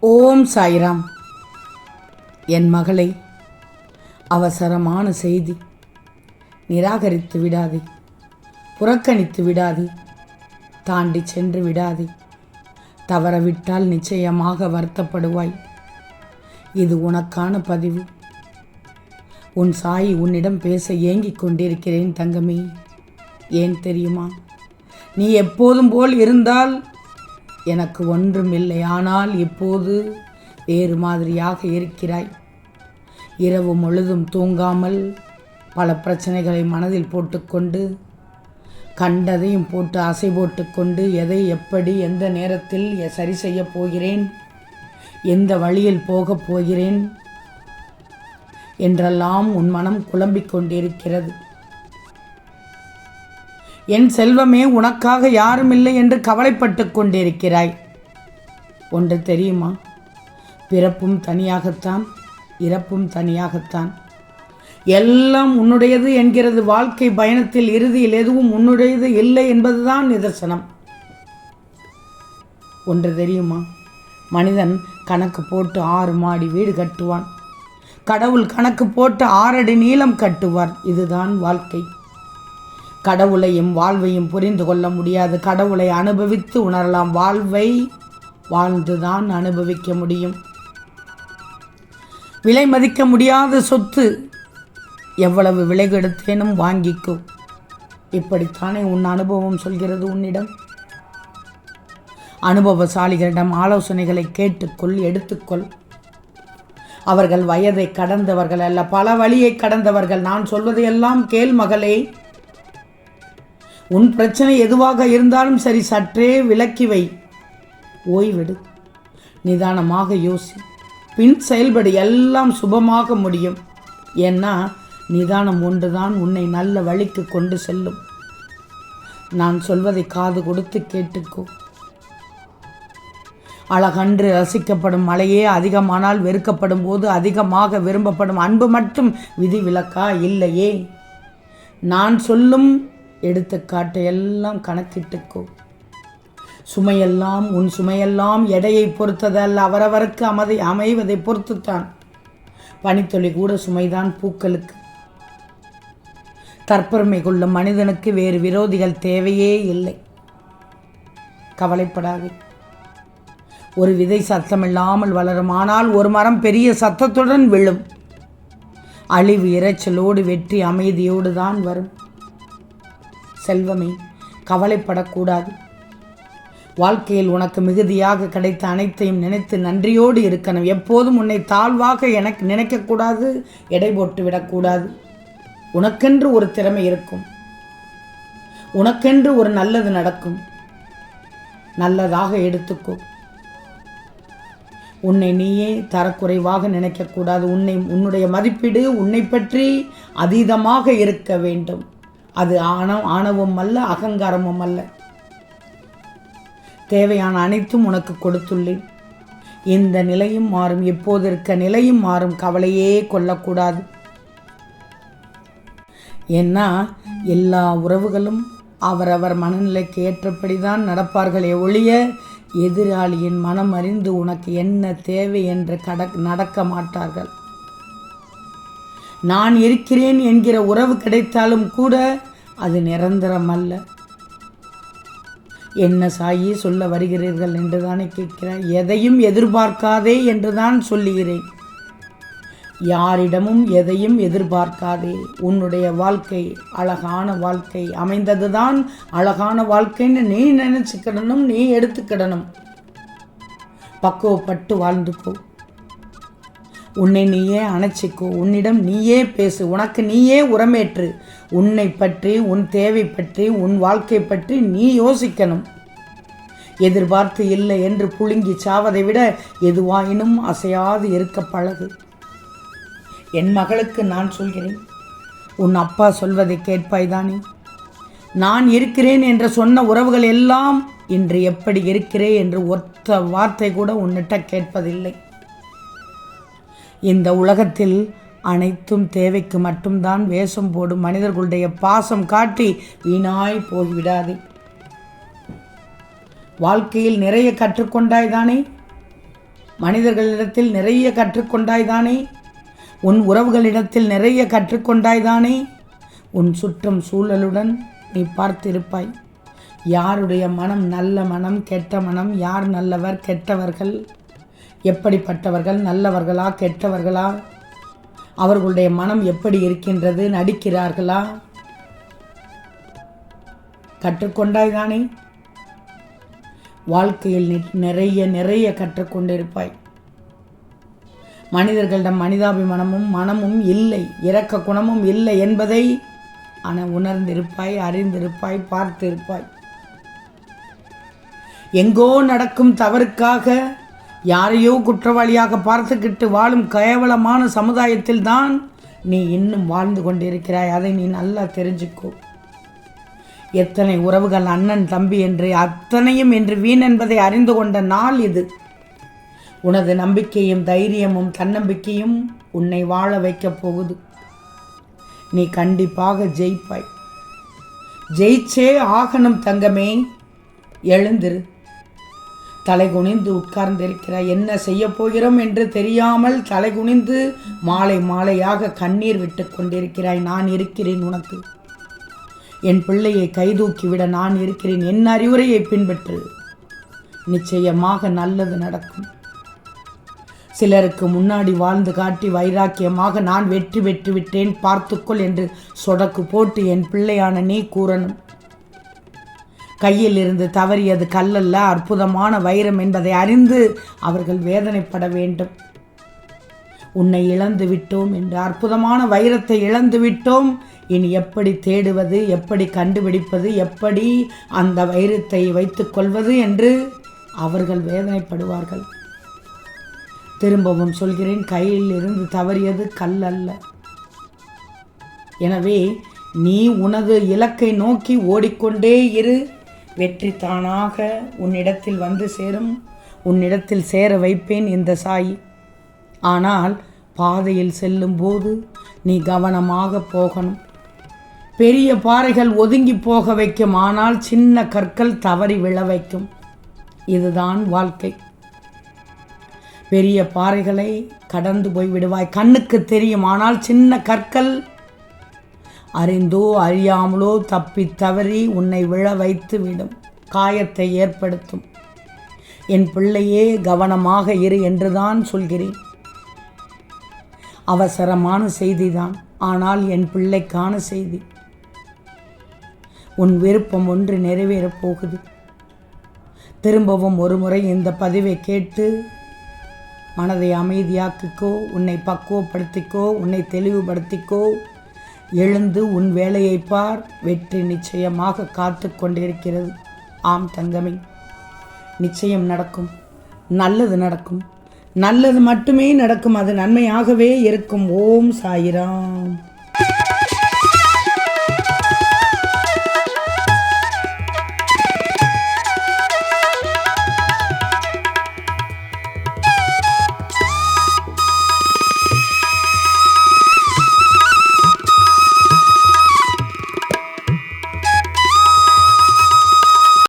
ஓம் சாய்ராம். என் மகளை அவசரமான செய்தி. நிராகரித்து விடாதே. புறக்கணித்து விடாதே. தாண்டி சென்று விடாதே. தவறவிட்டால் நிச்சயமாக வருத்தப்படுவாய். இது உனக்கான பதிவு. உன் சாய் உன்னிடம் பேச ஏங்கிக் கொண்டிருக்கிறேன் தங்கமே. ஏன் தெரியுமா? நீ எப்போதும் போல் இருந்தால் எனக்கு ஒன்றும் இல்லை ஆனால் இப்போது வேறு மாதிரியாக இருக்கிறாய். இரவு முழுதும் தூங்காமல் பல பிரச்சனைகளை மனதில் போட்டுக்கொண்டு கண்டதையும் போட்டு அசை போட்டுக்கொண்டு எதை எப்படி எந்த நேரத்தில் சரி செய்யப் போகிறேன் எந்த வழியில் போகப் போகிறேன் என்றெல்லாம் உன் மனம் குழம்பிக் கொண்டிருக்கிறது. என் செல்வமே உனக்காக யாரும் இல்லை என்று கவலைப்பட்டு கொண்டிருக்கிறாய். ஒன்று தெரியுமா? பிறப்பும் தனியாகத்தான் இறப்பும் தனியாகத்தான். எல்லாம் உன்னுடையது என்கிறது வாழ்க்கை பயணத்தில் இறுதியில் எதுவும் உன்னுடையது இல்லை என்பதுதான் நிதர்சனம். ஒன்று தெரியுமா? மனிதன் கணக்கு போட்டு ஆறு மாடி வீடு கட்டுவான். கடவுள் கணக்கு போட்டு ஆறடி நீளம் கட்டுவார். இதுதான் வாழ்க்கை. கடவுளையும் வாழ்வையும் புரிந்து கொள்ள முடியாது. கடவுளை அனுபவித்து உணரலாம். வாழ்வை வாழ்ந்துதான் அனுபவிக்க முடியும். விலை மதிக்க முடியாத சொத்து எவ்வளவு விலை கெடுத்தேனும் வாங்கிக்கோ இப்படித்தானே உன் அனுபவம் சொல்கிறது உன்னிடம்? அனுபவசாலிகளிடம் ஆலோசனைகளை கேட்டுக்கொள் எடுத்துக்கொள். அவர்கள் வயதை கடந்தவர்கள் அல்ல பல வழியை கடந்தவர்கள். நான் சொல்வதையெல்லாம் கேள் மகளே. உன் பிரச்சனை எதுவாக இருந்தாலும் சரி சற்றே விலக்கி வை. ஓய்வெடு. நிதானமாக யோசி. பின் செயல்படு. எல்லாம் சுபமாக முடியும். ஏன்னா நிதானம் ஒன்றுதான் உன்னை நல்ல வழிக்கு கொண்டு செல்லும். நான் சொல்வதை காது கொடுத்து கேட்டுக்கோ. அழகன்று ரசிக்கப்படும் மழையே அதிகமானால் வெறுக்கப்படும் போது அதிகமாக விரும்பப்படும் அன்பு மட்டும் விதிவிலக்கா? இல்லையே. நான் சொல்லும் எடுத்துக்காட்டை எல்லாம் கணக்கிட்டுக்கோ. சுமையெல்லாம் உன் சுமையெல்லாம் எடையை பொறுத்ததல்ல. அவரவருக்கு அமைதி அமைவதை பொறுத்துத்தான். பனித்துளி கூட சுமைதான் பூக்களுக்கு. தற்பெருமை கொள்ளும் மனிதனுக்கு வேறு விரோதிகள் தேவையே இல்லை. கவலைப்படாது. ஒரு விதை சத்தமில்லாமல் வளரும் ஆனால் ஒரு மரம் பெரிய சத்தத்துடன் விழும். அழிவு இரைச்சலோடு வெற்றி அமைதியோடு தான் வரும். செல்வமே கவலைப்படக்கூடாது. வாழ்க்கையில் உனக்கு மிகுதியாக கிடைத்த அனைத்தையும் நினைத்து நன்றியோடு இருக்கணும். எப்போதும் உன்னை தாழ்வாக எனக்கு நினைக்கக்கூடாது எடை போட்டு விடக்கூடாது. உனக்கென்று ஒரு திறமை இருக்கும். உனக்கென்று ஒரு நல்லது நடக்கும். நல்லதாக எடுத்துக்கோ. உன்னை நீயே தரக்குறைவாக நினைக்கக்கூடாது. உன்னை உன்னுடைய மதிப்பீடு உன்னை பற்றி அதீதமாக இருக்க வேண்டும். அது ஆணவம் ஆணவம் அல்ல அகங்காரமும் அல்ல தேவையான அனைத்தும் உனக்கு கொடுத்துள்ளேன். இந்த நிலையும் மாறும் எப்போது இருக்க நிலையும் மாறும் கவலையே கொள்ளக்கூடாது. ஏன்னா எல்லா உறவுகளும் அவரவர் மனநிலைக்கு ஏற்றபடி தான் நடப்பார்களே ஒழிய எதிராளியின் மனம் அறிந்து உனக்கு என்ன தேவை என்று கட நடக்க மாட்டார்கள். நான் இருக்கிறேன் என்கிற உறவு கிடைத்தாலும் கூட அது நிரந்தரம் அல்ல என்ன சாயி சொல்ல வருகிறீர்கள் என்று தானே கேட்கிறாய்? எதையும் எதிர்பார்க்காதே என்று தான் சொல்லுகிறேன். யாரிடமும் எதையும் எதிர்பார்க்காதே. உன்னுடைய வாழ்க்கை அழகான வாழ்க்கை. அமைந்ததுதான் அழகான வாழ்க்கைன்னு நீ நினச்சிக்கிடணும் நீ எடுத்துக்கிடணும். பக்குவப்பட்டு வாழ்ந்துக்கோ. உன்னை நீயே அணைச்சிக்கோ. உன்னிடம் நீயே பேசு. உனக்கு நீயே உரமேற்று. உன்னை பற்றி உன் தேவை பற்றி உன் வாழ்க்கை பற்றி நீ யோசிக்கணும். எதிர்பார்த்து இல்லை என்று புழுங்கி சாவதை விட எதுவாயினும் அசையாது இருக்க பழகு. என் மகளுக்கு நான் சொல்கிறேன். உன் அப்பா சொல்வதை கேட்பாய்தானே? நான் இருக்கிறேன் என்று சொன்ன உறவுகள் எல்லாம் இன்று எப்படி இருக்கிறேன் என்று ஒத்த வார்த்தை கூட உன்னிட்ட கேட்பதில்லை. இந்த உலகத்தில் அனைத்தும் தேவைக்கு மட்டும்தான் வேஷம் போடும் மனிதர்களுடைய பாசம் காட்டி வீணாய் போய்விடாது. வாழ்க்கையில் நிறைய கற்றுக்கொண்டாய் தானே மனிதர்களிடத்தில் நிறைய கற்றுக்கொண்டாய்தானே? உன் உறவுகளிடத்தில் நிறைய கற்றுக்கொண்டாய்தானே? உன் சுற்றம் சூழலுடன் நீ பார்த்திருப்பாய். யாருடைய மனம் நல்ல மனம் கெட்ட மனம் யார் நல்லவர் கெட்டவர்கள்? எப்படிப்பட்டவர்கள் நல்லவர்களா கெட்டவர்களா? அவர்களுடைய மனம் எப்படி இருக்கின்றது நடிக்கிறார்களா? கற்றுக்கொண்டாய்தானே வாழ்க்கையில் நிறைய நிறைய கற்றுக்கொண்டிருப்பாய். மனிதர்களிடம் மனிதாபிமானமும் மனமும் இல்லை இரக்க குணமும் இல்லை என்பதை ஆனால் உணர்ந்திருப்பாய் அறிந்திருப்பாய் பார்த்திருப்பாய். எங்கோ நடக்கும் தவறுக்காக யாரையோ குற்றவாளியாக பார்த்துக்கிட்டு வாழும் கேவலமான சமுதாயத்தில் தான் நீ இன்னும் வாழ்ந்து கொண்டிருக்கிறாய். அதை நீ நல்லா தெரிஞ்சுக்கோ. எத்தனை உறவுகள் அண்ணன் தம்பி என்று அத்தனையும் என்று வீண் என்பதை அறிந்து கொண்ட நாள் இது. உனது நம்பிக்கையும் தைரியமும் தன்னம்பிக்கையும் உன்னை வாழ வைக்கப் போகுது. நீ கண்டிப்பாக ஜெயிப்பாய். ஜெயிச்சே ஆகணும் தங்கமே. எழுந்திரு. தலை குனிந்து உட்கார்ந்திருக்கிறாய் என்ன செய்ய போகிறோம் என்று தெரியாமல் தலை குனிந்து மாலை மாலையாக கண்ணீர் விட்டு கொண்டிருக்கிறாய் நான் இருக்கிறேன் உனக்கு. என் பிள்ளையை கைதூக்கிவிட நான் இருக்கிறேன். என் அறிவுரையை பின்பற்று. நிச்சயமாக நல்லது நடக்கும். சிலருக்கு முன்னாடி வாழ்ந்து காட்டி வைராக்கியமாக நான் வெற்றி பெற்று விட்டேன் பார்த்துக்கொள் என்று சொடக்கு போட்டு என் பிள்ளையான நீ கூறணும். கையில் இருந்து தவறியது கல்லல்ல அற்புதமான வைரம் என்பதை அறிந்து அவர்கள் வேதனைப்பட வேண்டும். உன்னை இழந்து விட்டோம் என்று அற்புதமான வைரத்தை இழந்து விட்டோம். இனி எப்படி தேடுவது எப்படி கண்டுபிடிப்பது எப்படி அந்த வைரத்தை வைத்துக் கொள்வது என்று அவர்கள் வேதனைப்படுவார்கள். திரும்பவும் சொல்கிறேன் கையில் இருந்து தவறியது கல் அல்ல எனவே நீ உனது இலக்கை நோக்கி ஓடிக்கொண்டே இரு. வெற்றி தானாக உன்னிடத்தில் வந்து சேரும். உன்னிடத்தில் சேர வைப்பேன் இந்த சாய். ஆனால் பாதையில் செல்லும்போது நீ கவனமாக போகணும். பெரிய பாறைகள் ஒதுங்கி போக வைக்கும் ஆனால் சின்ன கற்கள் தவறி விழ வைக்கும். இதுதான் வாழ்க்கை. பெரிய பாறைகளை கடந்து போய் விடுவாய். கண்ணுக்கு தெரியும் ஆனால் சின்ன கற்கள் அறிந்தோ அறியாமலோ தப்பி தவறி உன்னை விழ வைத்து விடும் காயத்தை ஏற்படுத்தும். என் பிள்ளையே கவனமாக இரு என்றுதான் சொல்கிறேன். அவசரமான செய்திதான். ஆனால் என் பிள்ளைக்கான செய்தி. உன் விருப்பம் ஒன்று நிறைவேறப் போகுது. திரும்பவும் ஒரு முறை இந்த பதிவை கேட்டு மனதை அமைதியாக்கிக்கோ உன்னை பக்குவப்படுத்திக்கோ உன்னை தெளிவுபடுத்திக்கோ எழுந்து உன் வேலையை பார். வெற்றி நிச்சயமாக காத்து கொண்டிருக்கிறது. ஆம் தங்கமே நிச்சயம் நடக்கும். நல்லது நடக்கும். நல்லது மட்டுமே நடக்கும். அது நன்மையாகவே இருக்கும். ஓம் சாயிராம்.